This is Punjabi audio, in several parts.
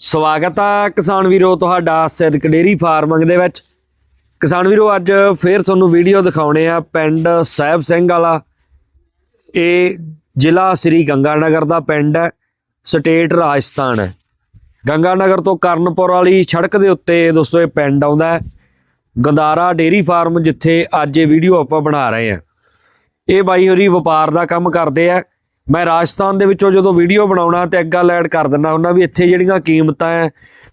ਸਵਾਗਤ ਆ ਕਿਸਾਨ ਵੀਰੋ ਤੁਹਾਡਾ ਸਿੱਧਕ ਡੇਰੀ ਫਾਰਮਿੰਗ ਦੇ ਵਿੱਚ। ਕਿਸਾਨ ਵੀਰੋ, ਅੱਜ ਫੇਰ ਤੁਹਾਨੂੰ ਵੀਡੀਓ ਦਿਖਾਉਣੇ ਆ ਪਿੰਡ ਸਾਹਿਬ ਸਿੰਘ ਵਾਲਾ। ਇਹ ਜ਼ਿਲ੍ਹਾ ਸ੍ਰੀ ਗੰਗਾਨਗਰ ਦਾ ਪਿੰਡ ਹੈ, ਸਟੇਟ ਰਾਜਸਥਾਨ ਹੈ। ਗੰਗਾਨਗਰ ਤੋਂ ਕਰਨਪੁਰ ਵਾਲੀ ਸੜਕ ਦੇ ਉੱਤੇ ਦੋਸਤੋ ਇਹ ਪਿੰਡ ਆਉਂਦਾ ਹੈ। ਗੰਦਾਰਾ ਡੇਰੀ ਫਾਰਮ ਜਿੱਥੇ ਅੱਜ ਇਹ ਵੀਡੀਓ ਆਪਾਂ ਬਣਾ ਰਹੇ ਆ ਇਹ ਬਾਈ ਹੋਰੀ ਵਪਾਰ ਦਾ ਕੰਮ ਕਰਦੇ ਆ। ਮੈਂ ਰਾਜਸਥਾਨ ਦੇ ਵਿੱਚੋਂ ਜਦੋਂ ਵੀਡੀਓ ਬਣਾਉਣਾ ਤੇ ਇੱਕ ਗੱਲ ਐਡ ਕਰ ਦਿੰਦਾ ਹੁੰਦਾ ਵੀ ਇੱਥੇ ਜਿਹੜੀਆਂ ਕੀਮਤਾਂ ਐ,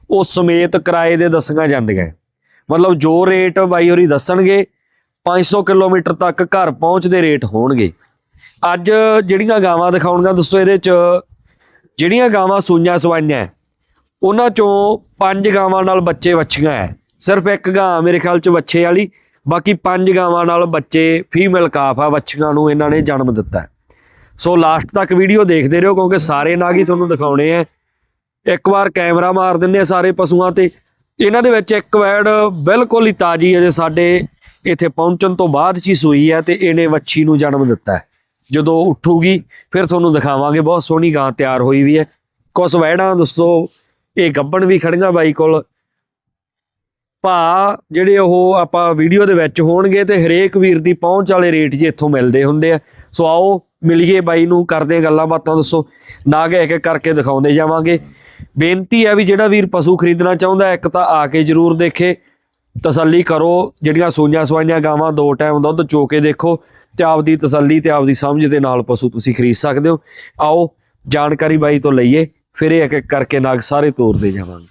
ਉਹ ਸਮੇਤ ਕਿਰਾਏ ਦੇ ਦੱਸੀਆਂ ਜਾਂਦੀਆਂ। ਮਤਲਬ ਜੋ ਰੇਟ ਬਾਈ ਹੋਰੀ ਦੱਸਣਗੇ 500 ਕਿਲੋਮੀਟਰ ਤੱਕ ਘਰ ਪਹੁੰਚਦੇ ਰੇਟ ਹੋਣਗੇ। ਅੱਜ ਜਿਹੜੀਆਂ ਗਾਵਾਂ ਦਿਖਾਉਣੀਆਂ ਦੋਸਤੋ ਇਹਦੇ ਚ, ਜਿਹੜੀਆਂ ਗਾਵਾਂ ਸੂਈਆਂ ਸਵਾਈਆਂ ਉਹਨਾਂ ਚੋਂ ਪੰਜ ਗਾਵਾਂ ਨਾਲ ਬੱਚੇ ਵੱਛੀਆਂ ਹੈ ਸਿਰਫ ਇੱਕ ਗਾਂ ਮੇਰੇ ਖਿਆਲ ਚ ਵੱਛੇ ਵਾਲੀ, ਬਾਕੀ ਪੰਜ ਗਾਵਾਂ ਨਾਲ ਬੱਚੇ ਫੀਮੇਲ ਕਾਫ ਆ, ਵੱਛੀਆਂ ਨੂੰ ਇਹਨਾਂ ਨੇ ਜਨਮ ਦਿੱਤਾ। ਸੋ ਲਾਸਟ ਤੱਕ ਵੀਡੀਓ ਦੇਖਦੇ ਰਹੋ ਕਿਉਂਕਿ ਸਾਰੇ ਨਾਗ ਹੀ ਤੁਹਾਨੂੰ ਦਿਖਾਉਣੇ ਆ। ਇੱਕ ਵਾਰ ਕੈਮਰਾ ਮਾਰ ਦਿੰਦੇ ਆ ਸਾਰੇ ਪਸ਼ੂਆਂ ਤੇ। ਇਹਨਾਂ ਦੇ ਵਿੱਚ ਇੱਕ ਵੈੜ ਬਿਲਕੁਲ ਹੀ ਤਾਜੀ ਅਜੇ ਸਾਡੇ ਇੱਥੇ ਪਹੁੰਚਣ ਤੋਂ ਬਾਅਦ ਚ ਹੀ ਸੂਈ ਹੈ ਤੇ ਇਹਨੇ ਵੱਛੀ ਨੂੰ ਜਨਮ ਦਿੱਤਾ ਹੈ। ਜਦੋਂ ਉੱਠੂਗੀ, ਫਿਰ ਤੁਹਾਨੂੰ ਦਿਖਾਵਾਂਗੇ, ਬਹੁਤ ਸੋਹਣੀ ਗਾਂ ਤਿਆਰ ਹੋਈ ਵੀ ਹੈ। ਕੁਝ ਵੈੜਾਂ ਦੋਸਤੋ ਇਹ ਗੱਬਣ ਵੀ ਖੜੀਆਂ ਬਾਈ ਕੋਲ। ਭਾ ਜਿਹੜੇ ਉਹ ਆਪਾਂ ਵੀਡੀਓ ਦੇ ਵਿੱਚ ਹੋਣਗੇ ਤੇ ਹਰੇਕ ਵੀਰ ਦੀ ਪਹੁੰਚ ਵਾਲੇ ਰੇਟ ਜੇ ਇੱਥੋਂ ਮਿਲਦੇ ਹੁੰਦੇ ਆ। ਸੋ ਆਓ ਮਿਲੀਏ ਬਾਈ ਨੂੰ, ਕਰਦੇ ਗੱਲਾਂ ਬਾਤਾਂ ਦੱਸੋ ਨਾਗ ਇੱਕ ਇੱਕ ਕਰਕੇ ਦਿਖਾਉਂਦੇ ਜਾਵਾਂਗੇ। ਬੇਨਤੀ ਹੈ ਵੀ ਜਿਹੜਾ ਵੀਰ ਪਸ਼ੂ ਖਰੀਦਣਾ ਚਾਹੁੰਦਾ, ਇੱਕ ਤਾਂ ਆ ਕੇ ਜਰੂਰ ਦੇਖੇ, ਤਸੱਲੀ ਕਰੋ, ਜਿਹੜੀਆਂ ਸੂਈਆਂ ਸਵਾਈਆਂ ਗਾਵਾਂ ਦੋ ਟਾਈਮ ਦੁੱਧ ਚੋ ਕੇ ਦੇਖੋ, ਤੇ ਆਪਦੀ ਤਸੱਲੀ ਤੇ ਆਪਦੀ ਸਮਝ ਦੇ ਨਾਲ ਪਸ਼ੂ ਤੁਸੀਂ ਖਰੀਦ ਸਕਦੇ ਹੋ। ਆਓ, ਜਾਣਕਾਰੀ ਬਾਈ ਤੋਂ ਲਈਏ, ਫਿਰ ਇੱਕ ਇੱਕ ਕਰਕੇ ਨਾਗ ਸਾਰੇ ਤੋਰਦੇ ਜਾਵਾਂਗੇ।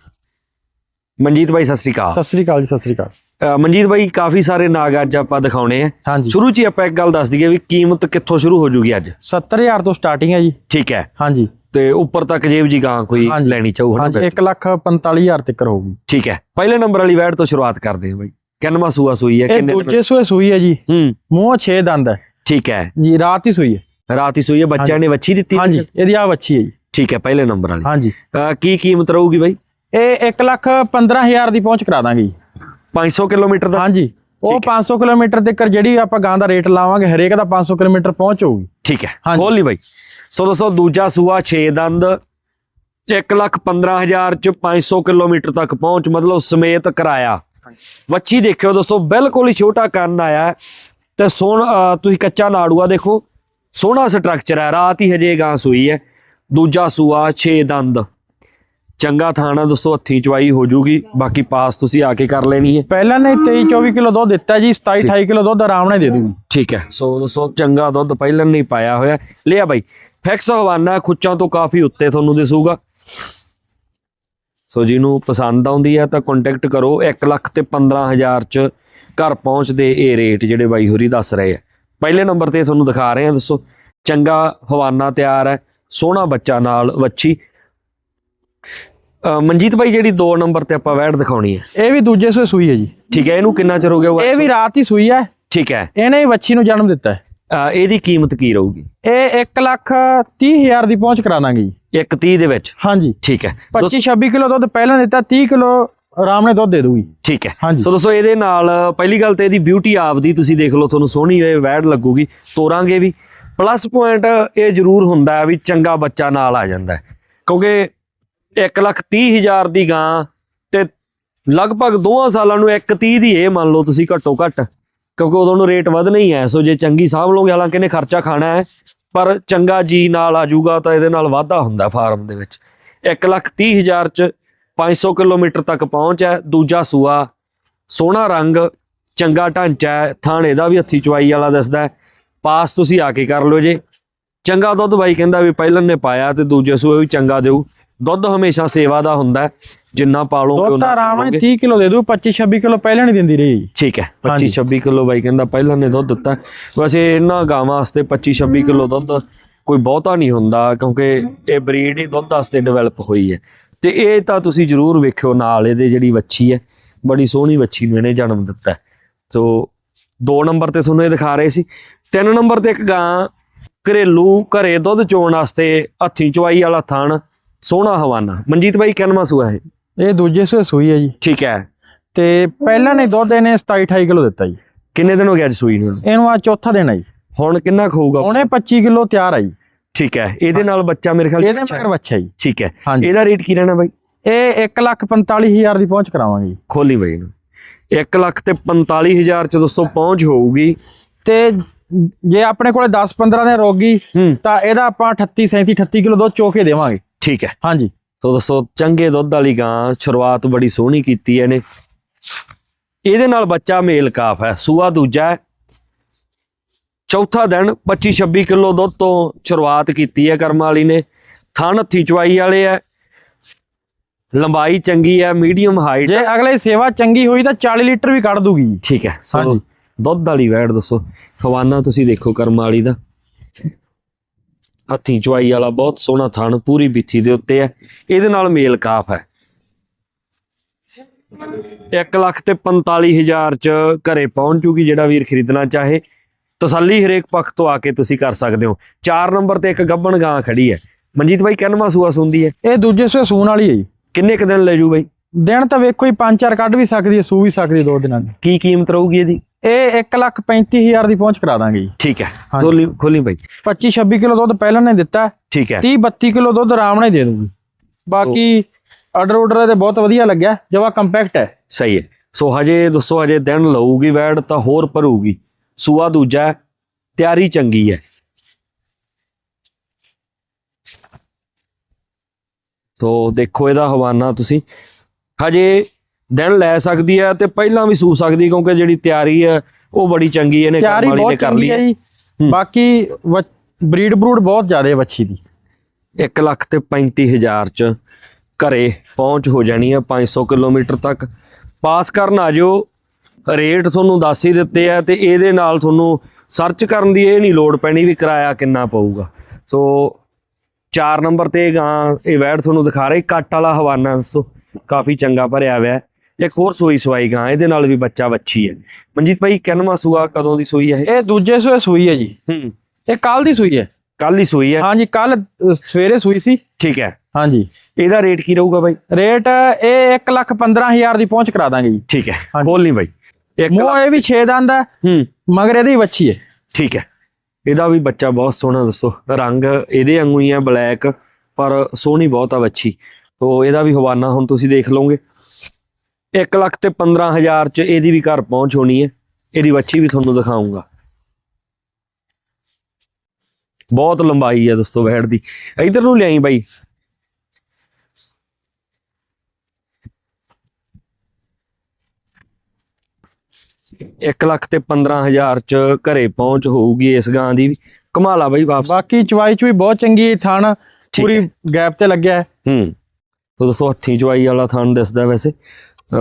ਮਨਜੀਤ ਬਾਈ, ਸਤਿ ਸ੍ਰੀ ਅਕਾਲ। ਸਤਿ ਸ੍ਰੀ ਅਕਾਲ ਜੀ, ਸਤਿ ਸ੍ਰੀ ਅਕਾਲ। ਮਨਜੀਤ ਬਾਈ ਕਾਫੀ ਸਾਰੇ ਨਾਗ ਅੱਜ ਆਪਾਂ ਦਿਖਾਉਣੇ ਆ। ਹਾਂਜੀ। ਸ਼ੁਰੂ 'ਚ ਹੀ ਆਪਾਂ ਇੱਕ ਗੱਲ ਦੱਸ ਦਈਏ ਵੀ ਕੀਮਤ ਕਿੱਥੋਂ ਸ਼ੁਰੂ ਹੋ ਜੂਗੀ ਅੱਜ? 70000 ਤੋਂ ਸਟਾਰਟਿੰਗ ਹੈ ਜੀ। ਠੀਕ ਹੈ। ਹਾਂਜੀ। ਤੇ ਉੱਪਰ ਤੱਕ ਜੇਬ ਜੀ ਗਾਂ ਕੋਈ ਹਾਂਜੀ। ਲੈਣੀ ਚਾਹੂ ਹਨਾ ਹਾਂਜੀ ਫਿਰ। 1 ਲੱਖ 45000 ਤੱਕ ਹੋਊਗੀ ਠੀਕ ਹੈ। ਪਹਿਲੇ ਨੰਬਰ ਵਾਲੀ ਵੈਟ ਤੋਂ ਸ਼ੁਰੂਆਤ ਕਰਦੇ ਹਾਂ ਬਾਈ। ਕਿੰਨਵਾਂ ਸੂਆ ਸੂਈ ਹੈ ਇਹ ਕਿੰਨੇ ਦਿਨ ਦੂਜੇ ਸੂਏ ਸੂਈ ਹੈ ਜੀ। ਹੂੰ। ਮੂੰਹ 6 ਦੰਦ ਹੈ। ਠੀਕ ਹੈ। ਜੀ ਰਾਤ ਹੀ ਸੂਈ ਹੈ। ਰਾਤ ਹੀ ਸੂਈ ਹੈ ਬੱਚਿਆਂ ਨੇ ਵੱਛੀ ਦਿੱਤੀ ਹਾਂਜੀ ਇਹਦੀ ਆ ਬੱਚੀ ਹੈ ਜੀ। ਠੀਕ ਹੈ ਪਹਿਲੇ ਨੰਬਰ ਵਾਲੀ। ਹਾਂਜੀ। ਕੀ ਕੀਮਤ ਰਹੂਗੀ ਬਾਈ? ਇਹ 1 ਲੱਖ 15000 ਦੀ ਪਹੁੰਚ ਕਰਾ ਦਾਂਗੇ ਜੀ। 500 ਕਿਲੋਮੀਟਰ ਦਾ? ਹਾਂਜੀ। ਉਹ 500 ਕਿਲੋਮੀਟਰ ਤੱਕ ਜਿਹੜੀ ਆਪਾਂ ਗਾਂ ਦਾ ਰੇਟ ਲਾਵਾਂਗੇ ਹਰੇਕ ਦਾ 500 ਕਿਲੋਮੀਟਰ ਪਹੁੰਚ ਹੋਊਗੀ ਠੀਕ ਹੈ। ਖੋਲ ਲਈ ਬਾਈ। ਸੋ ਦੋਸਤੋ ਦੂਜਾ ਸੂਆ 6 ਦੰਦ 1 ਲੱਖ 15000 ਚ 500 ਕਿਲੋਮੀਟਰ ਤੱਕ ਪਹੁੰਚ ਮਤਲਬ ਸਮੇਤ ਕਰਾਇਆ। ਵੱਛੀ ਦੇਖਿਓ ਦੋਸਤੋ ਬਿਲਕੁਲ ਹੀ ਛੋਟਾ ਕੰਨ ਆਇਆ ਤੇ ਸੋਹਣ ਅ, ਤੁਸੀਂ ਕੱਚਾ ਨਾੜੂਆ ਦੇਖੋ। ਸੋਹਣਾ ਸਟਰਕਚਰ ਹੈ ਰਾਤ ਹੀ ਹਜੇ ਗਾਂ ਸੂਈ ਹੈ। ਦੂਜਾ ਸੂਆ 6 ਦੰਦ। ਚੰਗਾ ਥਾਣਾ ਦੋਸਤੋ ਹੱਥੀ ਚਵਾਈ ਹੋ ਜੂਗੀ। ਬਾਕੀ ਪਾਸ ਤੁਸੀਂ ਆ ਕੇ ਕਰ ਲੈਣੀ ਹੈ। ਪਹਿਲਾਂ ਨੇ 23 24 ਕਿਲੋ ਦੁੱਧ ਦਿੱਤਾ ਜੀ 27 28 ਕਿਲੋ ਦੁੱਧ ਆਰਾਮ ਨਾਲ ਦੇ ਦੂਗੀ। ਠੀਕ ਹੈ। ਸੋ ਦੋਸਤੋ ਚੰਗਾ ਦੁੱਧ ਪਹਿਲਾਂ ਨਹੀਂ ਪਾਇਆ ਹੋਇਆ। ਲਿਆ ਬਾਈ ਫਿਕਸ ਹਵਾਨਾ ਖੁੱਚਾਂ ਤੋਂ ਕਾਫੀ ਉੱਤੇ ਤੁਹਾਨੂੰ ਦਿਸੂਗਾ। ਸੋ ਜਿਹਨੂੰ ਪਸੰਦ ਆਉਂਦੀ ਹੈ ਤਾਂ ਕੰਟੈਕਟ ਕਰੋ। 1 ਲੱਖ ਤੇ 15000 ਚ ਘਰ ਪਹੁੰਚਦੇ ਇਹ ਰੇਟ ਜਿਹੜੇ ਬਾਈ ਹੋਰੀ ਦੱਸ ਰਹੇ ਆ। ਪਹਿਲੇ ਨੰਬਰ ਤੇ ਤੁਹਾਨੂੰ ਦਿਖਾ ਰਹੇ ਆ ਦੱਸੋ ਚੰਗਾ ਹਵਾਨਾ ਤਿਆਰ ਹੈ। ਸੋਹਣਾ ਬੱਚਾ ਨਾਲ ਵੱਛੀ। ਮਨਜੀਤ ਬਾਈ ਜਿਹੜੀ 2 ਨੰਬਰ ਤੇ ਆਪਾਂ ਵੈਟ ਦਿਖਾਉਣੀ ਹੈ। ਇਹ ਵੀ ਦੂਜੇ ਸੂਏ ਸੂਈ ਹੈ ਜੀ। ਠੀਕ ਹੈ ਇਹਨੂੰ ਕਿੰਨਾ ਚਿਰ ਹੋ ਗਿਆ ਹੋਊਗਾ? ਇਹ ਵੀ ਰਾਤ ਹੀ ਸੂਈ ਹੈ। ਠੀਕ ਹੈ। ਇਹਨੇ ਹੀ ਬੱਚੀ ਨੂੰ ਜਨਮ ਦਿੱਤਾ ਹੈ। ਇਹਦੀ ਕੀਮਤ ਕੀ ਰਹੂਗੀ? ਇਹ 1 ਲੱਖ 30000 ਦੀ ਪਹੁੰਚ ਕਰਾ ਦਾਂਗੇ ਜੀ। 130 ਦੇ ਵਿੱਚ? ਹਾਂਜੀ। ਠੀਕ ਹੈ। 25 26 ਕਿਲੋ ਦੁੱਧ ਪਹਿਲਾਂ ਦਿੱਤਾ 30 ਕਿਲੋ ਆਰਾਮ ਨਾਲ ਦੁੱਧ ਦੇ ਦੂਗੀ ਠੀਕ ਹੈ। ਹਾਂਜੀ। ਸੋ ਦੋਸਤੋ ਇਹਦੇ ਨਾਲ ਪਹਿਲੀ ਗੱਲ ਤੇ ਇਹਦੀ ਬਿਊਟੀ ਆਪਦੀ ਤੁਸੀਂ ਦੇਖ ਲਓ ਤੁਹਾਨੂੰ ਸੋਹਣੀ ਇਹ ਵੈੜ ਲੱਗੂਗੀ ਤੋਰਾਂਗੇ ਵੀ। ਪਲੱਸ ਪੁਆਇੰਟ ਇਹ ਜ਼ਰੂਰ ਹੁੰਦਾ ਵੀ ਚੰਗਾ ਬੱਚਾ ਨਾਲ ਆ ਜਾਂਦਾ ਕਿਉਂਕਿ 1 ਲੱਖ 30 ਹਜ਼ਾਰ ਦੀ ਗਾਂ ਤੇ ਲਗਭਗ ਦੋਹਾਂ ਸਾਲਾਂ ਨੂੰ 130 ਦੀ ਇਹ ਮੰਨ ਲਓ ਤੁਸੀਂ ਘੱਟੋ ਘੱਟ, ਕਿਉਂਕਿ ਉਦੋਂ ਨੂੰ ਰੇਟ ਵਧਣਾ ਹੀ ਹੈ। ਸੋ ਜੇ ਚੰਗੀ ਸਾਂਭ ਲਓਗੇ, ਹਾਲਾਂਕਿ ਇਹਨੇ ਖਰਚਾ ਖਾਣਾ ਹੈ, ਪਰ ਚੰਗਾ ਜੀ ਨਾਲ ਆ ਜਾਊਗਾ ਤਾਂ ਇਹਦੇ ਨਾਲ ਵਾਧਾ ਹੁੰਦਾ ਫਾਰਮ ਦੇ ਵਿੱਚ। 1 ਲੱਖ 30 ਹਜ਼ਾਰ ਚ 500 ਕਿਲੋਮੀਟਰ ਤੱਕ ਪਹੁੰਚ ਹੈ, ਦੂਜਾ ਸੂਆ, ਸੋਹਣਾ ਰੰਗ, ਚੰਗਾ ਢਾਂਚਾ ਹੈ, ਥਾਣੇ ਦਾ ਵੀ ਹੱਥੀ ਚਵਾਈ ਵਾਲਾ ਦਿਸਦਾ ਪਾਸ ਤੁਸੀਂ ਆ ਕੇ ਕਰ ਲਓ ਜੇ। ਚੰਗਾ ਦੁੱਧ ਬਾਈ ਕਹਿੰਦਾ ਵੀ ਪਹਿਲਾਂ ਨੇ ਪਾਇਆ ਤੇ ਦੂਜੇ ਸੂਏ ਵੀ ਚੰਗਾ ਦੇਊ। ਦੁੱਧ ਹਮੇਸ਼ਾ ਸੇਵਾ ਦਾ ਹੁੰਦਾ ਜਿੰਨਾ ਪਾਲੋਗੇ ਦੁੱਧ ਤਾਂ ਉਹਨਾਂ ਆਰਾਮ ਨਾਲ ਪਾਲੋਗੇ। 30 ਕਿਲੋ ਦੇ ਦੂ 25 26 ਕਿਲੋ ਪਹਿਲਾਂ ਨਹੀਂ ਦਿੰਦੀ ਰਹੀ ਠੀਕ ਹੈ 25 ਹਾਂਜੀ। 26 ਕਿਲੋ ਬਾਈ ਕਹਿੰਦਾ ਪਹਿਲਾਂ ਨੇ ਦੁੱਧ ਦਿੱਤਾ ਵੈਸੇ ਇਹਨਾਂ ਗਾਵਾਂ ਵਾਸਤੇ 25 26 ਕਿਲੋ ਦੁੱਧ ਕੋਈ ਬਹੁਤਾ ਨਹੀਂ ਹੁੰਦਾ ਕਿਉਂਕਿ ਇਹ ਬਰੀਡ ਹੀ ਦੁੱਧ ਵਾਸਤੇ ਡਿਵੈਲਪ ਹੋਈ ਹੈ ਤੇ ਇਹ ਤਾਂ ਤੁਸੀਂ ਜਰੂਰ ਵੇਖਿਓ ਨਾਲ ਇਹਦੇ ਜਿਹੜੀ ਵੱਛੀ ਹੈ ਬੜੀ ਸੋਹਣੀ ਵੱਛੀ ਨੂੰ ਇਹਨੇ ਜਨਮ ਦਿੱਤਾ। ਸੋ ਦੋ ਨੰਬਰ ਤੇ ਤੁਹਾਨੂੰ ਇਹ ਦਿਖਾ ਰਹੇ ਸੀ ਤਿੰਨ ਨੰਬਰ ਤੇ ਇੱਕ ਗਾਂ ਘਰੇਲੂ ਘਰੇ ਦੁੱਧ ਚੋਣ ਵਾਸਤੇ ਹੱਥੀ ਚਵਾਈ ਵਾਲਾ ਥਣ ਸੋਹਣਾ ਹਵਾਨਾ। ਮਨਜੀਤ ਬਾਈ ਕਿੰਨਵਾਂ ਸੂਆ ਹੈ ਇਹ ਦੂਜੇ ਸੂਏ ਸੂਈ ਹੈ ਜੀ। ਠੀਕ ਹੈ। ਤੇ ਪਹਿਲਾਂ ਨੇ ਦੁੱਧ ਇਹਨੇ 27 28 ਕਿਲੋ ਦਿੱਤਾ ਜੀ। ਕਿੰਨੇ ਦਿਨ ਹੋ ਗਏ ਅੱਜ ਸੂਈ ਨੂੰ? ਇਹਨੂੰ ਆ ਚੌਥਾ ਦਿਨ ਹੈ ਜੀ। ਹੁਣ ਕਿੰਨਾ ਖਾਊਗਾ ਹੁਣੇ 25 ਕਿਲੋ ਤਿਆਰ ਹੈ ਜੀ। ਠੀਕ ਹੈ। ਇਹਦੇ ਨਾਲ ਬੱਚਾ ਮੇਰੇ ਖਿਆਲ ਇਹਦੇ। ਮਗਰ ਬੱਚਾ ਜੀ। ਠੀਕ ਹੈ। ਇਹਦਾ ਰੇਟ ਕੀ ਰਹਿਣਾ ਬਾਈ? ਇਹ 145000 ਦੀ ਪਹੁੰਚ ਕਰਾਵਾਂਗੇ ਜੀ। ਖੋਲੀ ਬਈ ਨੂੰ 1 ਲੱਖ ਤੇ 45000 ਚ ਦੋਸਤੋ ਪਹੁੰਚ ਹੋਊਗੀ। ਤੇ ਜੇ ਆਪਣੇ ਕੋਲੇ 10-15 ਦਿਨ ਰੋਗੀ ਹੂੰ। ਤਾਂ ਇਹਦਾ ਆਪਾਂ 38 37 38 ਕਿਲੋ ਦੁੱਧ ਚੋਕੇ ਦੇਵਾਂਗੇ। ਠੀਕ ਹੈ। ਹਾਂਜੀ। ਸੋ ਦੋਸਤੋ ਚੰਗੇ ਦੁੱਧ ਵਾਲੀ ਗਾਂ ਸ਼ੁਰੂਆਤ ਬੜੀ ਸੋਹਣੀ ਕੀਤੀ ਹੈ ਇਹਨੇ। ਇਹਦੇ ਨਾਲ ਬੱਚਾ ਮੇਲ ਕਾਫ ਹੈ। ਸੂਆ ਦੂਜਾ ਹੈ। ਚੌਥਾ ਦਿਨ 25 26 ਕਿਲੋ ਦੁੱਧ ਤੋਂ ਸ਼ੁਰੂਆਤ ਕੀਤੀ ਹੈ ਕਰਮ ਵਾਲੀ ਨੇ। ਥਣ ਹੱਥੀ ਚਵਾਈ ਵਾਲੇ ਹੈ। ਲੰਬਾਈ ਚੰਗੀ ਹੈ ਮੀਡੀਅਮ ਹਾਈਟ ਜੇ ਅਗਲੇ ਸੇਵਾ ਚੰਗੀ ਹੋਈ ਤਾਂ 40 ਲੀਟਰ ਵੀ ਕੱਢ ਦੂਗੀ। ਠੀਕ ਹੈ। ਹਾਂਜੀ। ਦੁੱਧ ਵਾਲੀ ਵੈੜ ਦੱਸੋ। ਹਵਾਨਾ ਤੁਸੀਂ ਦੇਖੋ ਕਰਮ ਵਾਲੀ ਦਾ। ਹੱਥੀ ਚਵਾਈ ਵਾਲਾ ਬਹੁਤ ਸੋਹਣਾ ਥਣ ਪੂਰੀ ਬਿੱਥੀ ਦੇ ਉੱਤੇ ਹੈ। ਇਹਦੇ ਨਾਲ ਮੇਲ ਕਾਫ ਹੈ। 1 ਲੱਖ ਤੇ 45000 ਚ ਘਰੇ ਪਹੁੰਚ ਜੂਗੀ ਜਿਹੜਾ ਵੀਰ ਖਰੀਦਣਾ ਚਾਹੇ। ਤਸੱਲੀ ਹਰੇਕ ਪੱਖ ਤੋਂ ਆ ਕੇ ਤੁਸੀਂ ਕਰ ਸਕਦੇ ਹੋ। 4 ਨੰਬਰ ਤੇ ਇੱਕ ਗੱਬਣ ਗਾਂ ਖੜੀ ਹੈ। ਮਨਜੀਤ ਬਾਈ ਕਿੰਨਵਾਂ ਸੂਆ ਸੁੰਦੀ ਹੈ? ਇਹ ਦੂਜੇ ਸੂਏ ਸੂਣ ਵਾਲੀ ਹੈ ਜੀ। ਕਿੰਨੇ ਕੁ ਦਿਨ ਲੈ ਜੂ ਬਾਈ? ਦਿਨ ਤਾਂ ਵੇਖੋ ਹੀ ਪੰਜ ਚਾਰ ਕੱਢ ਵੀ ਸਕਦੀ ਹੈ ਸੂ ਵੀ ਸਕਦੀ ਹੈ ਦੋ ਦਿਨਾਂ ਦੀ। ਕੀ ਕੀਮਤ ਰਹੂਗੀ ਇਹਦੀ? ਇਹ 135000 ਦੀ ਪਹੁੰਚ ਕਰਾ ਦਾਂਗੇ ਜੀ। ਠੀਕ ਹੈ। ਖੋਲੀ ਖੋਲੀ ਬਾਈ। 25 26 ਕਿਲੋ ਦੁੱਧ ਪਹਿਲਾਂ ਨੇ ਦਿੱਤਾ। ਠੀਕ ਹੈ। 30 32 ਕਿਲੋ ਦੁੱਧ ਆਰਾਮ ਨਾਲ ਦੇ ਦੂਗੀ ਬਾਕੀ ਆਰਡਰ ਆਰਡਰ ਤੇ ਬਹੁਤ ਵਧੀਆ ਲੱਗਿਆ ਜਵਾ ਕੰਪੈਕਟ ਹੈ। ਸਹੀ ਹੈ। ਸੋ ਹਜੇ ਦੱਸੋ ਹਜੇ ਦਿਨ ਲਊਗੀ ਵੈੜ ਤਾਂ ਹੋਰ ਭਰੂਗੀ। ਸੂਆ ਦੂਜਾ ਤਿਆਰੀ ਚੰਗੀ ਹੈ। ਸੋ ਦੇਖੋ ਇਹਦਾ ਹਵਾਨਾ ਤੁਸੀਂ। ਹਜੇ ਦਿਨ ਲੈ ਸਕਦੀ ਹੈ ਤੇ ਪਹਿਲਾਂ ਵੀ ਸੂ ਸਕਦੀ ਕਿਉਂਕਿ ਜਿਹੜੀ ਤਿਆਰੀ ਹੈ ਉਹ ਬੜੀ ਚੰਗੀ ਇਹਨੇ ਤਿਆਰੀ ਬਹੁਤ ਕਰ ਲਈ ਹੈ। ਜੀ। ਬਾਕੀ ਬਰੀਡ ਬਰੂਡ ਬਹੁਤ ਜ਼ਿਆਦਾ ਹੈ ਵੱਛੀ ਦੀ। 1 ਲੱਖ ਤੇ 35000 ਚ ਘਰੇ ਪਹੁੰਚ ਹੋ ਜਾਣੀ ਹੈ 500 ਕਿਲੋਮੀਟਰ ਤੱਕ। ਪਾਸ ਕਰਨ ਆ ਜਾਓ। ਰੇਟ ਤੁਹਾਨੂੰ ਦੱਸ ਹੀ ਦਿੱਤੇ ਆ ਤੇ ਇਹਦੇ ਨਾਲ ਤੁਹਾਨੂੰ ਸਰਚ ਕਰਨ ਦੀ ਇਹ ਨਹੀਂ ਲੋੜ ਪੈਣੀ ਵੀ ਕਿਰਾਇਆ ਕਿੰਨਾ ਪਊਗਾ। ਸੋ 4 ਨੰਬਰ ਤੇ ਗਾਂ ਇਹ ਵੈੜ ਤੁਹਾਨੂੰ ਦਿਖਾ ਰਹੇ ਕੱਟ ਵਾਲਾ ਹਵਾਨਾ ਦੱਸੋ। ਕਾਫੀ ਚੰਗਾ ਭਰਿਆ ਹੋਇਆ ਹੈ ਇੱਕ ਹੋਰ ਸੂਈ ਸਵਾਈ ਗਾਂ ਇਹਦੇ ਨਾਲ ਵੀ ਬੱਚਾ ਵੱਛੀ ਹੈ। ਮਨਜੀਤ ਭਾਈ ਕਿੰਨਵਾਂ ਸੂਆ ਕਦੋਂ ਦੀ ਸੂਈ ਹੈ ਇਹ? ਇਹ ਦੂਜੇ ਸੂਏ ਸੂਈ ਹੈ ਜੀ। ਹੂੰ। ਇਹ ਕੱਲ ਦੀ ਸੂਈ ਹੈ। ਕੱਲ ਹੀ ਸੂਈ ਹੈ? ਹਾਂਜੀ ਕੱਲ ਸਵੇਰੇ ਸੂਈ ਸੀ। ਠੀਕ ਹੈ। ਹਾਂਜੀ। ਇਹਦਾ ਰੇਟ ਕੀ ਰਹੂਗਾ ਬਾਈ? ਰੇਟ ਇਹ 115000 ਦੀ ਪਹੁੰਚ ਕਰਾ ਦਾਂਗੇ ਜੀ। ਠੀਕ ਹੈ। ਖੋਲ ਨਹੀਂ ਬਾਈ। ਮੂੰਹ ਇਹ ਵੀ 6 ਦੰਦ ਹੈ ਹੂੰ। ਮਗਰ ਇਹਦੀ ਵੱਛੀ ਹੈ। ਠੀਕ ਹੈ। ਇਹਦਾ ਵੀ ਬੱਚਾ ਬਹੁਤ ਸੋਹਣਾ ਦੱਸੋ। ਰੰਗ ਇਹਦੇ ਵਾਂਗੂ ਹੀ ਆ ਬਲੈਕ ਪਰ ਸੋਹਣੀ ਬਹੁਤ ਆ ਬੱਚੀ ਤੋ ਇਹਦਾ ਵੀ ਹਵਾਨਾ ਹੁਣ ਤੁਸੀਂ ਦੇਖ ਲਓਗੇ। 1 ਲੱਖ ਤੇ 15000 ਚ ਇਹਦੀ ਵੀ ਘਰ ਪਹੁੰਚ ਹੋਣੀ ਹੈ। ਇਹਦੀ ਬੱਚੀ ਵੀ ਤੁਹਾਨੂੰ ਦਿਖਾਉਂਗਾ ਬਹੁਤ ਲੰਬਾਈ ਹੈ ਦੋਸਤੋ ਬੈੜ ਦੀ। ਇਧਰ ਨੂੰ ਲਿਆਈ ਬਾਈ। ਇੱਕ ਲੱਖ ਤੇ 15000 ਚ ਘਰੇ ਪਹੁੰਚ ਹੋਊਗੀ ਇਸ ਗਾਂ ਦੀ ਕਮਾਲਾ ਬਾਈ ਵਾਪਸ। ਬਾਕੀ ਚਵਾਈ ਚ ਵੀ ਬਹੁਤ ਚੰਗੀ ਥਣ ਪੂਰੀ ਗੈਪ ਤੇ ਲੱਗਿਆ ਹੈ। ਹੂੰ। ਤੋ ਦੋਸਤੋ ਹੱਥੀ ਚਵਾਈ ਵਾਲਾ ਥਣ ਦਿਸਦਾ ਵੈਸੇ।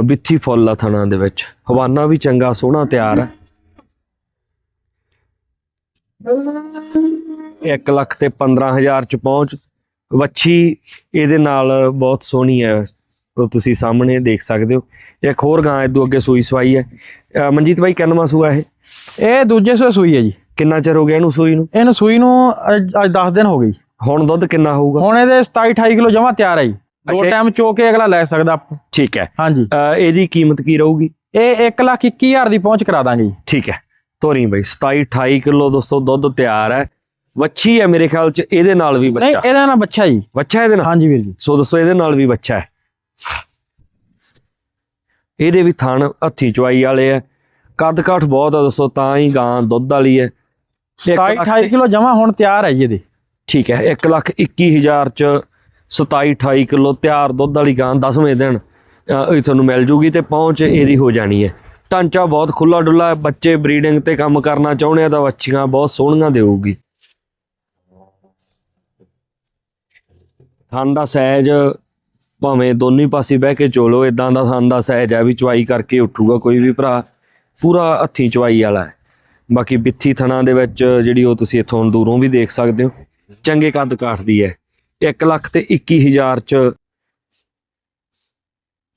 ਬਿੱਥੀ ਫੁੱਲ ਆ ਥਣਾਂ ਦੇ ਵਿੱਚ। ਹਵਾਨਾ ਵੀ ਚੰਗਾ ਸੋਹਣਾ ਤਿਆਰ ਹੈ 1 ਲੱਖ ਤੇ 15000 ਚ ਪਹੁੰਚ। ਵੱਛੀ ਇਹਦੇ ਨਾਲ ਬਹੁਤ ਸੋਹਣੀ ਹੈ ਉਹ ਤੁਸੀਂ ਸਾਹਮਣੇ ਦੇਖ ਸਕਦੇ ਹੋ। ਇੱਕ ਹੋਰ ਗਾਂ ਇਦੋਂ ਅੱਗੇ ਸੂਈ ਸਵਾਈ ਹੈ ਮਨਜੀਤ ਬਾਈ ਕਿੰਨਵਾਂ ਸੂਆ ਇਹ? ਇਹ ਦੂਜੇ ਸੂਏ ਸੂਈ ਹੈ ਜੀ। ਕਿੰਨਾ ਚਿਰ ਹੋ ਗਿਆ ਇਹਨੂੰ ਸੂਈ ਨੂੰ? ਇਹਨੂੰ ਸੂਈ ਨੂੰ ਅੱਜ ਅੱਜ 10 ਦਿਨ ਹੋ ਗਏ ਜੀ। ਹੁਣ ਦੁੱਧ ਕਿੰਨਾ ਹੋਊਗਾ? ਹੁਣ ਇਹਦੇ 27 28 ਕਿਲੋ ਜਮਾ ਤਿਆਰ ਹੈ ਜੀ। ਦੋ। ਟਾਈਮ ਚੋ ਕੇ ਅਗਲਾ ਲੈ ਸਕਦਾ। ਠੀਕ ਹੈ। ਹਾਂਜੀ। ਇਹਦੀ ਕੀਮਤ ਕੀ ਰਹੂਗੀ? ਇਹ 121000 ਦੀ ਪਹੁੰਚ ਕਰਾ ਦਾਂਗੇ ਜੀ। ਠੀਕ ਹੈ। ਤੋਰੀ ਬਈ 27 28 ਕਿਲੋ ਦੋਸਤੋ ਦੁੱਧ ਤਿਆਰ ਹੈ। ਵੱਛੀ ਹੈ ਮੇਰੇ ਖਿਆਲ ਚ ਇਹਦੇ ਨਾਲ ਵੀ ਨਹੀਂ ਬੱਚਾ ਇਹਦਾ ਨਾ ਬੱਚਾ ਜੀ। ਬੱਚਾ ਇਹਦੇ ਨਾਲ? ਹਾਂਜੀ ਵੀਰ ਜੀ। ਸੋ ਦੋਸਤੋ ਇਹਦੇ ਨਾਲ ਵੀ ਬੱਚਾ ਹੈ। ਇਹਦੇ ਵੀ ਥਣ ਹੱਥੀ ਚਵਾਈ ਵਾਲੇ ਹੈ। ਕੱਦ ਕਾਠ ਬਹੁਤ ਆ ਦੋਸਤੋ ਤਾਂ ਹੀ ਗਾਂ ਦੁੱਧ ਵਾਲੀ ਹੈ। ਇੱਕ 27 ਲੱਖ 28 ਕਿਲੋ ਜਮਾ ਹੁਣ ਤਿਆਰ ਹੈ ਜੀ ਇਹਦੇ। ਠੀਕ ਹੈ 1 ਲੱਖ 21000 ਚ 27 28 ਕਿਲੋ ਤਿਆਰ ਦੁੱਧ ਵਾਲੀ ਗਾਂ 10ਵੇਂ ਦਿਨ ਇਹ ਤੁਹਾਨੂੰ ਮਿਲ ਜੂਗੀ ਤੇ ਪਹੁੰਚ ਇਹਦੀ ਹੋ ਜਾਣੀ ਹੈ। ਢਾਂਚਾ ਬਹੁਤ ਖੁੱਲਾ ਡੁੱਲਾ ਹੈ, ਬੱਚੇ ਬਰੀਡਿੰਗ ਤੇ ਕੰਮ ਕਰਨਾ ਚਾਹੁੰਦੇ ਆ ਤਾਂ ਬੱਚੀਆਂ ਬਹੁਤ ਸੋਹਣੀਆਂ ਦੇਊਗੀ। ਥਣ ਦਾ ਸਹਿਜ ਭਾਵੇਂ ਦੋਨੇ ਪਾਸੇ ਬਹਿ ਕੇ ਚੋਲੋ ਇਦਾਂ ਦਾ ਥਣ ਦਾ ਸਹਿਜ ਹੈ ਵੀ ਚਵਾਈ ਕਰਕੇ ਉੱਠੂਗਾ ਕੋਈ ਵੀ ਭਰਾ, ਪੂਰਾ ਹੱਥੀਂ ਚਵਾਈ ਵਾਲਾ ਹੈ। ਬਾਕੀ ਬਿੱਥੀ ਥਣਾ ਦੇ ਵਿੱਚ ਜਿਹੜੀ ਉਹ ਤੁਸੀਂ ਇੱਥੋਂ ਦੂਰੋਂ ਵੀ ਦੇਖ ਸਕਦੇ ਹੋ, ਚੰਗੇ ਕੱਦ ਕਾਠਦੀ ਹੈ। 1 ਲੱਖ ਤੇ 21000 ਚ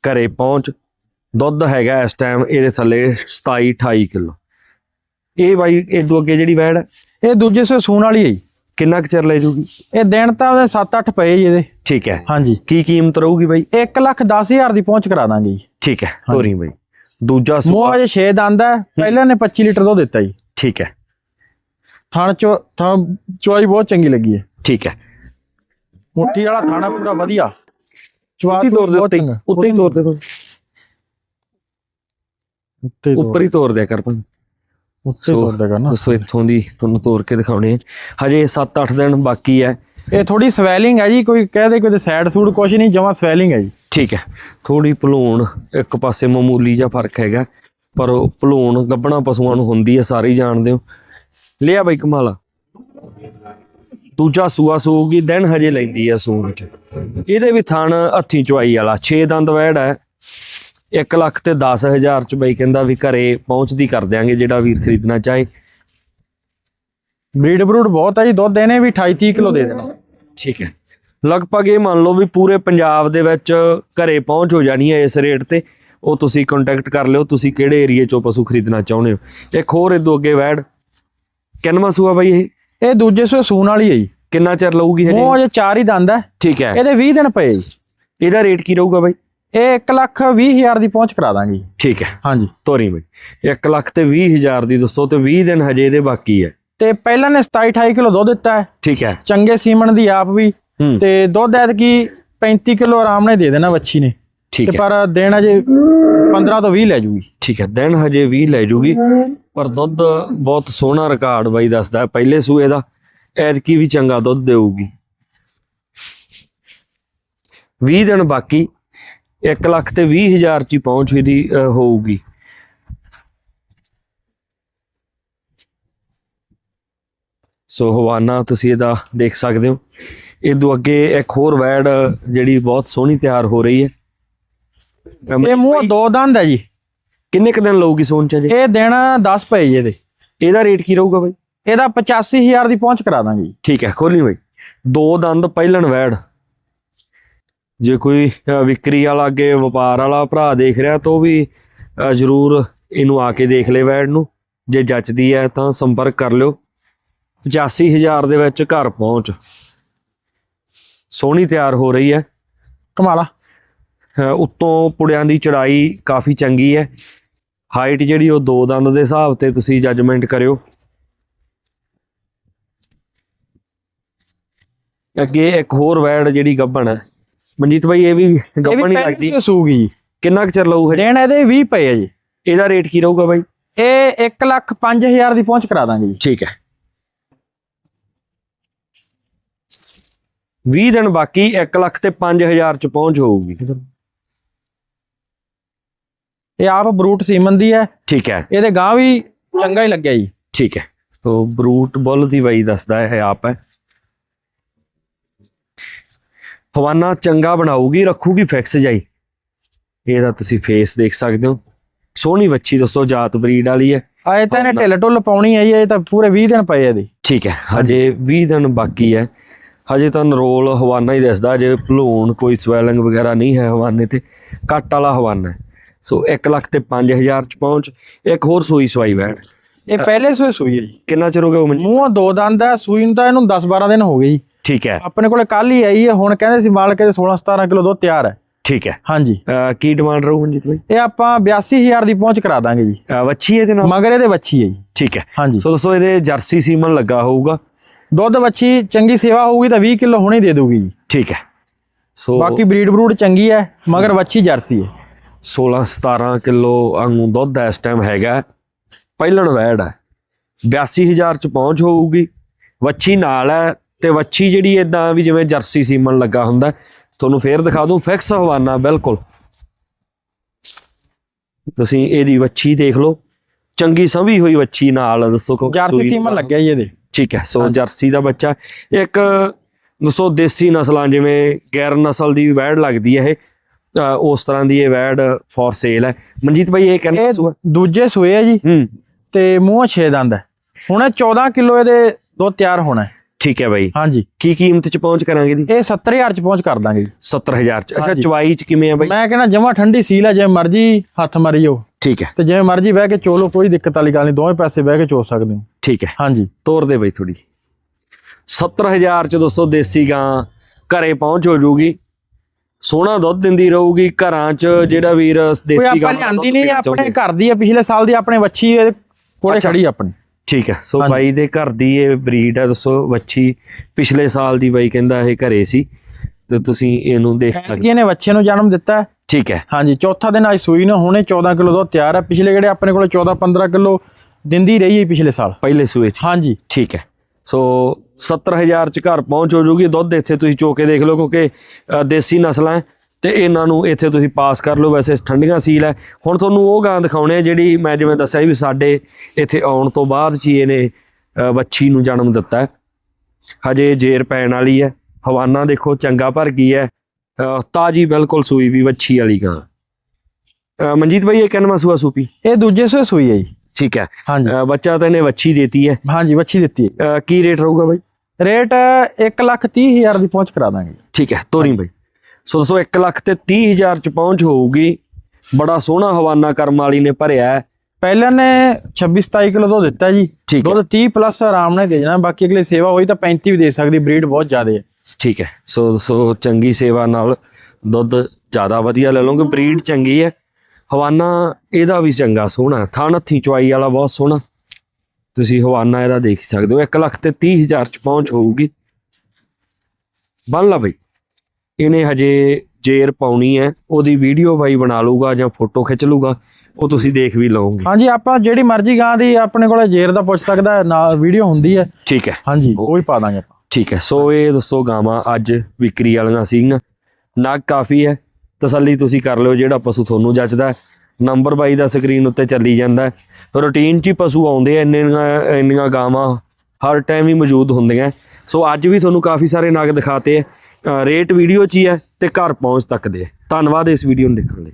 ਘਰੇ ਪਹੁੰਚ। ਦੁੱਧ ਹੈਗਾ ਇਸ ਟਾਈਮ ਇਹਦੇ ਥੱਲੇ 27 28 ਕਿਲੋ। ਇਹ ਬਾਈ ਇਦੋਂ ਅੱਗੇ ਜਿਹੜੀ ਵੈੜ ਇਹ ਦੂਜੇ ਸੂਏ ਸੂਣ ਵਾਲੀ ਹੈ ਜੀ। ਕਿੰਨਾ ਕੁ ਚਿਰ ਲੈ ਜੂਗੀ? ਇਹ ਦਿਨ ਤਾਂ ਉਹਦੇ 7-8 ਪਏ ਜੀ ਇਹਦੇ। ਠੀਕ ਹੈ। ਹਾਂਜੀ। ਕੀ ਕੀਮਤ ਰਹੂਗੀ ਬਾਈ? 110000 ਦੀ ਪਹੁੰਚ ਕਰਾ ਦਾਂਗੇ ਜੀ। ਠੀਕ ਹੈ ਤੋਰੀ ਬਾਈ। ਦੂਜਾ ਮੂੰਹ ਸੂਆ ਅਜੇ 6 ਦੰਦ ਹੈ। ਪਹਿਲਾਂ ਨੇ 25 ਲੀਟਰ ਦੁੱਧ ਦਿੱਤਾ ਜੀ। ਠੀਕ ਹੈ। ਥਣ ਚੋ ਥਣ ਚੋਈ ਬਹੁਤ ਚੰਗੀ ਲੱਗੀ ਹੈ। ਠੀਕ ਹੈ। ਮੁੱਠੀ ਵਾਲਾ ਥਾਣਾ ਪੂਰਾ ਵਧੀਆ। ਚਵਾ ਉੱਤੇ ਤੋਰ ਦੇ ਉੱਤੇ। ਉੱਤੇ ਹੀ ਤੋਰ ਦੇ ਤੂੰ। ਉੱਤੇ ਉੱਪਰ ਹੀ ਤੋਰ ਦਿਆ ਕਰ ਭਾਵੇਂ ਉੱਤੇ ਸੋ, ਤੋਰ ਦੇਗਾ ਨਾ। ਦੋਸਤੋ ਇੱਥੋਂ ਦੀ ਤੁਹਾਨੂੰ ਤੋਰ ਕੇ ਦਿਖਾਉਣੇ ਹਜੇ 7-8 ਦਿਨ ਬਾਕੀ ਹੈ। ਇਹ ਥੋੜੀ ਸਵੈਲਿੰਗ ਹੈ ਜੀ ਕੋਈ ਕਹਦੇ ਕੋਈ ਸਾਈਡ ਸੂਡ ਕੁਛ ਨਹੀਂ ਜਮਾ ਸਵੈਲਿੰਗ ਹੈ ਜੀ। ਠੀਕ ਹੈ। ਥੋੜੀ ਭਲੂਣ ਇੱਕ ਪਾਸੇ ਮਾਮੂਲੀ ਜਿਹਾ ਫ਼ਰਕ ਹੈਗਾ ਪਰ ਭਲੂਣ ਗੱਬਣਾ ਪਸ਼ੂਆਂ ਨੂੰ ਹੁੰਦੀ ਹੈ ਸਾਰੇ ਜਾਣਦੇ ਹੋ। ਲਿਆ ਬਈ ਕਮਾਲਾ ਦੂਜਾ ਸੂਆ ਸੂਗੀ ਦਿਨ ਹਜੇ ਲੈਂਦੀ ਹੈ ਸੂਣ ਚ। ਇਹਦੇ ਵੀ ਥਣ ਹੱਥੀ ਚਵਾਈ ਵਾਲਾ 6 ਦੰਦ ਵੈੜ ਹੈ। 1 ਲੱਖ ਤੇ 10000 ਚ ਬਈ ਕਹਿੰਦਾ ਵੀ ਘਰੇ ਪਹੁੰਚਦੀ ਕਰ ਦਿਆਂਗੇ ਜਿਹੜਾ ਵੀਰ ਖਰੀਦਣਾ ਚਾਹੇ। ਬਰੀਡ ਬਰੂਡ ਬਹੁਤ ਹੈ ਜੀ ਦੁੱਧ ਇਹਨੇ ਵੀ 28 30 ਕਿਲੋ ਦੇ ਦੇਣਾ। ਠੀਕ ਹੈ। ਲਗਭਗ ਇਹ ਮੰਨ ਲਓ ਵੀ ਪੂਰੇ ਪੰਜਾਬ ਦੇ ਵਿੱਚ ਘਰੇ ਪਹੁੰਚ ਹੋ ਜਾਣੀ ਹੈ ਇਸ ਰੇਟ ਤੇ। ਉਹ ਤੁਸੀਂ ਕੰਟੈਕਟ ਕਰ ਲਿਓ ਤੁਸੀਂ ਕਿਹੜੇ ਏਰੀਏ ਚੋਂ ਪਸ਼ੂ ਖਰੀਦਣਾ ਚਾਹੁੰਦੇ ਹੋ। ਇੱਕ ਹੋਰ ਇਦੋਂ ਅੱਗੇ ਵੈੜ। ਕਿੰਨਵਾਂ ਸੂਆ ਬਾਈ ਇਹ? ਇਹ ਦੂਜੇ ਸੂਏ ਸੂਣ ਵਾਲੀ ਹੈ ਜੀ। ਕਿੰਨਾ ਚਿਰ ਲਊਗੀ ਉਹ ਹਜੇ? ਅਜੇ ਚਾਰ ਹੀ ਦੰਦ ਹੈ। ਠੀਕ ਹੈ। ਇਹਦੇ 20 ਦਿਨ ਪਏ। ਜੀ ਇਹਦਾ ਰੇਟ ਕੀ ਰਹੂਗਾ ਬਾਈ? ਇਹ 1 ਲੱਖ 20 ਹਜ਼ਾਰ ਦੀ ਪਹੁੰਚ ਕਰਾ ਦਾਂਗੇ ਜੀ। ਠੀਕ ਹੈ। ਹਾਂਜੀ। ਤੋਰੀ ਬਾਈ। 1 ਲੱਖ ਤੇ 20 ਹਜ਼ਾਰ ਦੀ ਦੋਸਤੋ ਤੇ 20 ਦਿਨ ਹਜੇ ਇਹਦੇ ਬਾਕੀ ਹੈ। ਤੇ ਪਹਿਲਾਂ ਨੇ 27 28 ਕਿਲੋ ਦੁੱਧ ਦਿੱਤਾ ਹੈ। ਠੀਕ ਹੈ। ਚੰਗੇ ਸੀਮਨ ਦੀ ਆਪ ਵੀ। ਤੇ ਦੁੱਧ ਐਤ ਕੀ 35 ਕਿਲੋ ਆਰਾਮ ਨਾਲ ਦੇ ਦੇਣਾ ਵੱਛੀ ਨੇ। ਠੀਕ ਹੈ। ਪਰ ਦੇਣਾ ਜੇ 15 ਤੋਂ 20 ਲੈ ਜੂਗੀ। ਠੀਕ ਹੈ ਦਿਨ ਹਜੇ 20 ਲੈ ਜੂਗੀ ਪਰ ਦੁੱਧ ਬਹੁਤ ਸੋਹਣਾ ਰਿਕਾਰਡ ਬਾਈ ਦੱਸਦਾ ਪਹਿਲੇ ਸੂਏ ਦਾ ਐਤਕੀ ਵੀ ਚੰਗਾ ਦੁੱਧ ਦੇਊਗੀ। 20 ਦਿਨ ਬਾਕੀ 1 ਲੱਖ ਤੇ 20 ਹਜ਼ਾਰ ਚ ਪਹੁੰਚ ਇਹਦੀ ਹੋਊਗੀ। ਸੋ ਹਵਾਨਾ ਤੁਸੀਂ ਇਹਦਾ ਦੇਖ ਸਕਦੇ ਹੋ। ਇਦੋਂ ਅੱਗੇ ਇੱਕ ਹੋਰ ਵੈੜ ਜਿਹੜੀ ਬਹੁਤ ਸੋਹਣੀ ਤਿਆਰ ਹੋ ਰਹੀ ਹੈ। ਇਹ ਮੂੰਹ ਦੋ ਦੰਦ ਹੈ ਜੀ। ਕਿੰਨੇ ਕ ਦਿਨ ਲਊਗੀ ਸੋਨ ਚ ਜੀ ਇਹ ਦੇਣਾ 10 ਪਏ ਜੀ ਇਹਦੇ। ਇਹਦਾ ਰੇਟ ਕੀ ਰਹੂਗਾ ਬਾਈ? ਇਹਦਾ 85000 ਦੀ ਪਹੁੰਚ ਕਰਾ ਦਾਂਗੇ ਠੀਕ ਹੈ ਖੋਲੀ ਬਾਈ। ਦੋ ਦੰਦ ਪਹਿਲਣ ਵੈੜ। ਜੇ ਕੋਈ ਵਿਕਰੀ ਵਾਲਾ ਅੱਗੇ ਵਪਾਰ ਵਾਲਾ ਭਰਾ ਦੇਖ ਰਿਹਾ ਤਾਂ ਉਹ ਵੀ ਜ਼ਰੂਰ ਇਹਨੂੰ ਆ ਕੇ ਦੇਖ ਲੈ ਵੈੜ ਨੂੰ। ਜੇ ਜੱਚਦੀ ਹੈ ਤਾਂ ਸੰਪਰਕ ਕਰ ਲਿਓ। 85000 ਦੇ ਵਿੱਚ ਘਰ ਪਹੁੰਚ। ਸੋਹਣੀ ਤਿਆਰ ਹੋ ਰਹੀ ਹੈ। ਕਮਾਲਾ ਉੱਤੋਂ ਪੁੜਿਆਂ ਦੀ ਚੜਾਈ ਕਾਫੀ ਚੰਗੀ ਹੈ। ਹਾਈਟ ਜਿਹੜੀ ਉਹ ਦੋ ਦੰਦ ਦੇ ਹਿਸਾਬ ਤੇ ਤੁਸੀਂ ਜੱਜਮੈਂਟ ਕਰਿਓ। ਅੱਗੇ ਇੱਕ ਹੋਰ ਵੈੜ ਜਿਹੜੀ ਗੱਬਣ ਹੈ। ਮਨਜੀਤ ਭਾਈ ਇਹ ਵੀ ਗੱਬਣ ਹੀ ਲੱਗਦੀ। ਪਹਿਲੇ ਸੂਗੀ ਜੀ। ਕਿੰਨਾ ਕੁ ਚਿਰ ਲਊ ਹਜੇ ਦੇਣਾ ਇਹਦੇ 20 ਪਏ ਹੈ ਜੀ। ਇਹਦਾ ਰੇਟ ਕੀ ਰਹੂਗਾ ਬਾਈ? ਇਹ 1 ਲੱਖ 5000 ਦੀ ਪਹੁੰਚ ਕਰਾ ਦਾਂਗੇ ਜੀ। ਠੀਕ ਹੈ। 20 ਦਿਨ ਬਾਕੀ 1 ਲੱਖ ਤੇ 5000 ਚ ਪਹੁੰਚ ਹੋਊਗੀ। ਇਹ ਆਪ ਬਰੂਟ ਸੀਮਨ ਦੀ ਹੈ। ਠੀਕ ਹੈ। ਇਹਦੇ ਗਾਂ ਵੀ ਚੰਗਾ ਹੀ ਲੱਗਿਆ ਜੀ। ਠੀਕ ਹੈ। ਉਹ ਬਰੂਟ ਬੁੱਲ ਦੀ ਬਾਈ ਦੱਸਦਾ ਹੈ ਆਪ ਹੈ। ਹਵਾਨਾ ਚੰਗਾ ਬਣਾਊਗੀ ਰੱਖੂਗੀ ਫਿਕਸ ਜਾਈ। ਇਹਦਾ ਤੁਸੀਂ ਫੇਸ ਦੇਖ ਸਕਦੇ ਹੋ। ਸੋਹਣੀ ਵੱਛੀ ਦੱਸੋ ਜਾਤ ਬਰੀਡ ਵਾਲੀ ਹੈ। ਆਏ ਤਾਂ ਇਹਨੇ ਢਿੱਲ ਢੁੱਲ ਪਾਉਣੀ ਹੈ ਇਹ ਤਾਂ ਪੂਰੇ 20 ਦਿਨ ਪਏ ਇਹਦੇ। ਠੀਕ ਹੈ ਹਜੇ 20 ਦਿਨ ਬਾਕੀ ਹੈ। ਹਜੇ ਤਾਂ ਨਰੋਲ ਹਵਾਨਾ ਹੀ ਦੱਸਦਾ ਜੇ ਭਲੂਣ ਕੋਈ ਸਵੈਲਿੰਗ ਵਗੈਰਾ ਨਹੀਂ ਹੈ ਹਵਾਨੇ ਤੇ। ਕੱਟ ਵਾਲਾ ਹਵਾਨਾ ਹੈ। ਸੋ 1 ਲੱਖ ਤੇ 5000 ਚ ਪਹੁੰਚ ਇੱਕ ਹੋਰ ਸੂਈ ਸਵਾਈ ਵੈਣ ਇਹ ਪਹਿਲੇ ਸੂਏ ਸੂਈ ਹੈ ਜੀ। ਕਿੰਨਾ ਚਿਰ ਹੋ ਗਿਆ ਉਹ ਮੰਜੀ ਮੂੰਹ ਦੋ ਦੰਦ ਹੈ ਸੂਈ ਨੂੰ ਤਾਂ ਇਹਨੂੰ 10 12 ਦਿਨ ਹੋ ਗਏ ਜੀ। ਠੀਕ ਹੈ। ਆਪਣੇ ਕੋਲੇ ਕੱਲ ਹੀ ਆਈ ਹੈ ਹੁਣ ਕਹਿੰਦੇ ਸੀ ਮਾਲਕ ਦੇ 16 17 ਕਿਲੋ ਦੁੱਧ ਤਿਆਰ ਹੈ। ਠੀਕ ਹੈ। ਹਾਂਜੀ। ਕੀ ਡਿਮਾਂਡ ਰਹੂ ਮਨਜੀਤ ਭਾਈ ਇਹ ਆਪਾਂ 82000 ਦੀ ਪਹੁੰਚ ਕਰਾ ਦਾਂਗੇ ਜੀ। ਵੱਛੀ ਇਹਦੇ ਨਾਲ? ਮਗਰ ਇਹਦੇ ਵੱਛੀ ਹੈ ਜੀ। ਠੀਕ ਹੈ। ਹਾਂਜੀ। ਸੋ ਦੋਸਤੋ ਇਹਦੇ ਜਰਸੀ ਸੀਮਨ ਲੱਗਾ ਹੋਊਗਾ। ਦੁੱਧ ਵੱਛੀ ਚੰਗੀ ਸੇਵਾ ਹੋਊਗੀ ਤਾਂ 20 ਕਿਲੋ ਹੁਣੇ ਦੇ ਦੂਗੀ ਜੀ। ਠੀਕ ਹੈ। ਸੋ ਬਾਕੀ ਬਰੀਡ ਬਰੂਡ ਚੰਗੀ ਹੈ ਮਗਰ ਵੱਛੀ ਜਰਸੀ ਹੈ। 16 17 ਕਿਲੋ ਵਾਂਗੂ ਦੁੱਧ ਇਸ ਟਾਈਮ ਹੈਗਾ ਪਹਿਲਣ ਵੈੜ ਹੈ। 82000 ਚ ਪਹੁੰਚ ਹੋਊਗੀ। ਵੱਛੀ ਨਾਲ ਹੈ ਤੇ ਵੱਛੀ ਜਿਹੜੀ ਇਦਾਂ ਵੀ ਜਿਵੇਂ ਜਰਸੀ ਸੀਮਨ ਲੱਗਾ ਹੁੰਦਾ ਤੁਹਾਨੂੰ ਫੇਰ ਦਿਖਾ ਦੂੰ। ਫਿਕਸ ਹਵਾਨਾ ਬਿਲਕੁਲ। ਤੁਸੀਂ ਇਹਦੀ ਵੱਛੀ ਦੇਖ ਲਓ। ਚੰਗੀ ਸੰਭੀ ਹੋਈ ਵੱਛੀ ਨਾਲ ਦੱਸੋ ਕਿਉਂਕਿ ਜਰਸੀ ਸੀਮਨ ਲੱਗਿਆ ਜੀ ਇਹਦੇ। ਠੀਕ ਹੈ ਸੋ ਜਰਸੀ ਦਾ ਬੱਚਾ। ਇੱਕ ਦੋਸਤੋ ਦੇਸੀ ਨਸਲਾਂ ਜਿਵੇਂ ਗੈਰ ਨਸਲ ਦੀ ਵੈੜ ਲੱਗਦੀ ਹੈ ਇਹ। ਉਸ ਤਰ੍ਹਾਂ ਦੀ ਇਹ ਵੈੜ ਫॉर ਸੇਲ ਹੈ। ਮਨਜੀਤ ਭਾਈ ਇਹ ਕਹਿੰਦਾ ਸੂਆ ਦੂਜੇ ਸੂਏ ਹੈ ਜੀ। ਹੂੰ। ਤੇ ਮੂੰਹ 6 ਦੰਦ ਹੈ। ਹੁਣ ਇਹ 14 ਕਿਲੋ ਇਹਦੇ ਦੁੱਧ ਤਿਆਰ ਹੋਣਾ ਹੈ। ਠੀਕ ਹੈ ਬਾਈ। ਹਾਂਜੀ। ਕੀ ਕੀਮਤ ਚ ਪਹੁੰਚ ਕਰਾਂਗੇ ਦੀ ਇਹ 70000 ਚ ਪਹੁੰਚ ਕਰ ਦਾਂਗੇ ਜੀ। 70000 ਚ। ਅੱਛਾ। ਚਵਾਈ ਚ ਕਿਵੇਂ ਆ ਬਾਈ? ਮੈਂ ਕਹਿੰਦਾ ਜਮਾ ਠੰਡੀ ਸੀਲ ਹੈ ਜੇ ਮਰਜ਼ੀ ਹੱਥ ਮਾਰੀ ਜਾਓ ਠੀਕ ਹੈ। ਤੇ ਜਿਵੇਂ ਮਰਜ਼ੀ ਬਹਿ ਕੇ ਚੋਲੋ ਕੋਈ ਦਿੱਕਤ ਵਾਲੀ ਗੱਲ ਨਹੀਂ। ਦੋਵੇਂ ਪੈਸੇ ਬਹਿ ਕੇ ਚੋ ਸਕਦੇ ਹੋ। ਠੀਕ ਹੈ। ਹਾਂਜੀ। ਤੋਰ ਦੇ ਬਾਈ ਥੋੜੀ 70000 ਚ ਦੋਸਤੋ ਦੇਸੀ ਗਾਂ ਘਰੇ ਪਹੁੰਚ ਹੋ ਜੂਗੀ। ਸੋਹਣਾ ਦੁੱਧ ਦਿੰਦੀ ਰਹੂਗੀ ਘਰਾਂ ਚ ਜਿਹੜਾ ਵੀਰ ਦੇਸੀ ਗਾਂ ਦਾ ਦੁੱਧ ਨਹੀਂ ਪੀਣਾ ਆਪਣੇ। ਘਰ ਦੀ ਹੈ ਪਿਛਲੇ ਸਾਲ ਦੀ ਆਪਣੇ ਵੱਛੀ ਕੋਲੇ। ਖੜੀ ਆਪਣੀ ਠੀਕ ਹੈ ਸੋ। ਬਾਈ ਦੇ ਘਰ ਦੀ ਇਹ ਬਰੀਡ ਹੈ ਦੱਸੋ ਵੱਛੀ ਪਿਛਲੇ ਸਾਲ ਦੀ ਬਾਈ ਕਹਿੰਦਾ ਇਹ ਘਰੇ ਸੀ ਤੇ ਤੁਸੀਂ ਇਹਨੂੰ ਦੇਖ ਸਕਦੇ ਐਤਕੀ ਇਹਨੇ ਬੱਚੇ ਨੂੰ ਜਨਮ ਦਿੱਤਾ ਹੈ। ਠੀਕ ਹੈ ਹਾਂਜੀ ਚੌਥਾ ਦਿਨ ਅੱਜ ਸੂਈ ਨੂੰ ਹੁਣੇ 14 ਕਿਲੋ ਦੁੱਧ ਤਿਆਰ ਹੈ ਪਿਛਲੇ ਜਿਹੜੇ ਆਪਣੇ ਕੋਲ 14 15 ਕਿਲੋ ਦਿੰਦੀ ਰਹੀ ਹੈ ਪਿਛਲੇ ਸਾਲ ਪਹਿਲੇ ਸੂਏ 'ਚ ਹਾਂਜੀ ਠੀਕ ਹੈ ਸੋ 70000 ਚ ਘਰ ਪਹੁੰਚ ਹੋ ਜੂਗੀ ਦੁੱਧ ਇੱਥੇ ਤੁਸੀਂ ਚੋ ਕੇ ਦੇਖ ਲਓ ਕਿਉਂਕਿ ਦੇਸੀ ਨਸਲਾਂ ਹੈ ਤੇ ਇਹਨਾਂ ਨੂੰ ਇੱਥੇ ਤੁਸੀਂ ਪਾਸ ਕਰ ਲਓ। ਵੈਸੇ ਠੰਡੀਆਂ ਸੀਲ ਹੈ। ਹੁਣ ਤੁਹਾਨੂੰ ਉਹ ਗਾਂ ਦਿਖਾਉਣੇ ਆ ਜਿਹੜੀ ਮੈਂ ਜਿਵੇਂ ਦੱਸਿਆ ਵੀ ਸਾਡੇ ਇੱਥੇ ਆਉਣ ਤੋਂ ਬਾਅਦ ਹੀ ਇਹਨੇ ਵੱਛੀ ਨੂੰ ਜਨਮ ਦਿੱਤਾ ਹਜੇ ਜੇਰ ਪੈਣ ਵਾਲੀ ਹੈ। ਹਵਾਨਾ ਦੇਖੋ ਚੰਗਾ ਭਰ ਗਈ ਹੈ। ਤਾਜੀ ਬਿਲਕੁਲ ਸੂਈ ਵੀ ਵੱਛੀ ਵਾਲੀ ਗਾਂ। ਮਨਜੀਤ ਭਾਈ ਇਹ ਕਿੰਨਵਾਂ ਸੂਆ ਸੂਪੀ? ਇਹ ਦੂਜੇ ਸੂਏ ਸੂਈ ਹੈ ਜੀ। ਠੀਕ ਹੈ। ਬੱਚਾ ਤਾਂ ਇਹਨੇ ਵੱਛੀ ਦੇਤੀ ਹੈ। ਹਾਂਜੀ ਬੱਚੀ ਦਿੱਤੀ ਹੈ। ਕੀ ਰੇਟ ਰਹੂਗਾ ਬਾਈ? ਰੇਟ 1 ਲੱਖ 30 ਹਜ਼ਾਰ ਦੀ ਪਹੁੰਚ ਕਰਾ ਦਾਂਗੇ। ਠੀਕ ਹੈ ਤੋਰੀ ਬਾਈ। ਸੋ ਦੋਸਤੋ 1 ਲੱਖ ਤੇ 30 ਹਜ਼ਾਰ ਚ ਪਹੁੰਚ ਹੋਊਗੀ। ਬੜਾ ਸੋਹਣਾ ਹਵਾਨਾ ਕਰਮ ਵਾਲੀ ਨੇ ਭਰਿਆ ਹੈ। ਪਹਿਲਾਂ ਨੇ 26 27 ਕਿਲੋ ਦੁੱਧ ਦਿੱਤਾ ਜੀ। ਦੁੱਧ 30 ਪਲੱਸ ਆਰਾਮ ਨਾਲ ਦੇ ਜਾਣਾ ਬਾਕੀ ਅਗਲੇ ਸੇਵਾ ਹੋਈ ਤਾਂ 35 ਵੀ ਦੇ ਸਕਦੀ ਬਰੀਡ ਬਹੁਤ ਜ਼ਿਆਦਾ ਹੈ। ਠੀਕ ਹੈ ਸੋ ਸੋ ਚੰਗੀ ਸੇਵਾ ਨਾਲ ਦੁੱਧ ਜ਼ਿਆਦਾ ਵਧੀਆ ਲੈ ਲਓਗੇ ਬਰੀਡ ਚੰਗੀ ਹੈ। ਹਵਾਨਾ ਇਹਦਾ ਵੀ ਚੰਗਾ ਸੋਹਣਾ। ਥਣ ਹੱਥੀ ਚਵਾਈ ਵਾਲਾ ਬਹੁਤ ਸੋਹਣਾ। ਤੁਸੀਂ ਹਵਾਨਾ ਇਹਦਾ ਦੇਖ ਸਕਦੇ ਹੋ 1 ਲੱਖ ਤੇ 30 ਹਜ਼ਾਰ ਚ ਪਹੁੰਚ ਹੋਊਗੀ। ਬਣ ਲਾ ਬਈ ਇਹਨੇ ਹਜੇ ਜੇਰ ਪਾਉਣੀ ਹੈ ਉਹਦੀ ਵੀਡੀਓ ਬਾਈ ਬਣਾ ਲੂਗਾ ਜਾਂ ਫੋਟੋ ਖਿੱਚ ਲੂਗਾ ਉਹ ਤੁਸੀਂ ਦੇਖ ਵੀ ਲਓਗੇ। ਹਾਂਜੀ ਆਪਾਂ ਜਿਹੜੀ ਮਰਜ਼ੀ ਗਾਂ ਦੀ ਆਪਣੇ ਕੋਲੇ ਜੇਰ ਦਾ ਪੁੱਛ ਸਕਦਾ ਹੈ ਨਾਲ ਵੀਡੀਓ ਹੁੰਦੀ ਹੈ। ਠੀਕ ਹੈ। ਹਾਂਜੀ। ਉਹ ਹੀ ਪਾ ਦਾਂਗੇ ਆਪਾਂ। ਠੀਕ ਹੈ ਸੋ ਇਹ ਦੋਸਤੋ ਗਾਵਾਂ ਅੱਜ ਵਿਕਰੀ ਵਾਲੀਆਂ ਸੀਗੀਆਂ। ਨਗ ਕਾਫੀ ਹੈ ਤਸੱਲੀ ਤੁਸੀਂ ਕਰ ਲਿਓ ਜਿਹੜਾ ਪਸ਼ੂ ਤੁਹਾਨੂੰ ਜੱਚਦਾ ਹੈ। ਨੰਬਰ ਬਾਈ ਦਾ ਸਕਰੀਨ ਉੱਤੇ ਚੱਲੀ ਜਾਂਦਾ ਹੈ। ਰੂਟੀਨ 'ਚ ਹੀ ਪਸ਼ੂ ਆਉਂਦੇ ਆ, ਇੰਨੀਆਂ ਇੰਨੀਆਂ ਗਾਵਾਂ ਹਰ ਟਾਈਮ ਹੀ ਮੌਜੂਦ ਹੁੰਦੀਆਂ। ਸੋ ਅੱਜ ਵੀ ਤੁਹਾਨੂੰ ਕਾਫੀ ਸਾਰੇ ਨਗ ਦਿਖਾਤੇ ਆ। ਰੇਟ ਵੀਡੀਓ 'ਚ ਹੀ ਹੈ ਤੇ ਘਰ ਪਹੁੰਚ ਤੱਕ ਦੇ ਹੈ। ਧੰਨਵਾਦ ਇਸ ਵੀਡੀਓ ਨੂੰ ਦੇਖਣ ਲਈ।